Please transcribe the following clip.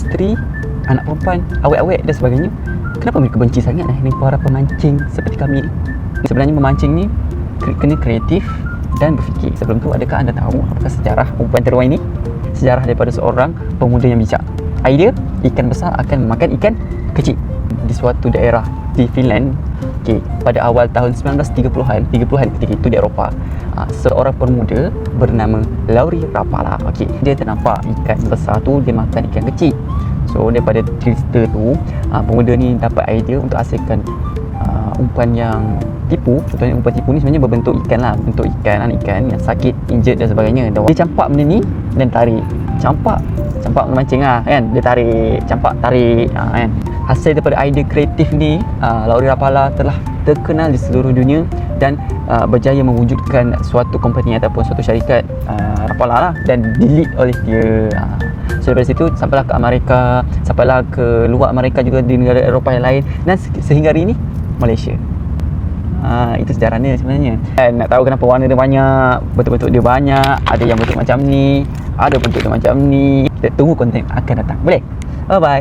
isteri, anak perempuan, awet-awet dan sebagainya. Kenapa mereka benci sangat eh dengan para pemancing seperti kami ni? Sebenarnya memancing ni kena kreatif dan berfikir. Sebelum tu adakah anda tahu apakah sejarah perempuan teruai ini? Sejarah daripada seorang pemuda yang bijak. Idea ikan besar akan memakan ikan kecil di suatu daerah di Finland okay, pada awal tahun 1930-an 30-an ketika itu di Eropah uh, seorang pemuda bernama Lauri Rapala okay, dia ternampak ikan besar tu dia makan ikan kecil so daripada cerita tu uh, pemuda ni dapat idea untuk hasilkan uh, umpan yang tipu. Contohnya umpan tipu ni sebenarnya berbentuk ikan lah. Bentuk ikan anak ikan yang sakit injured dan sebagainya. Dia campak benda ni dan tarik. Campak. Campak memancing lah kan? Dia tarik campak tarik. Ha, kan? Hasil daripada idea kreatif ni uh, Lauri Rapala telah terkenal di seluruh dunia dan uh, berjaya mewujudkan suatu company ataupun suatu syarikat uh, Rapala lah dan di-lead oleh dia uh, so daripada situ sampailah ke Amerika sampailah ke luar Amerika juga di negara Eropah yang lain. Dan se- sehingga hari ini Malaysia. Ha, itu sejarahnya sebenarnya. Dan nak tahu kenapa warna dia banyak Bentuk-bentuk dia banyak Ada yang bentuk macam ni Ada bentuk macam ni. Kita tunggu konten akan datang. Boleh? Bye-bye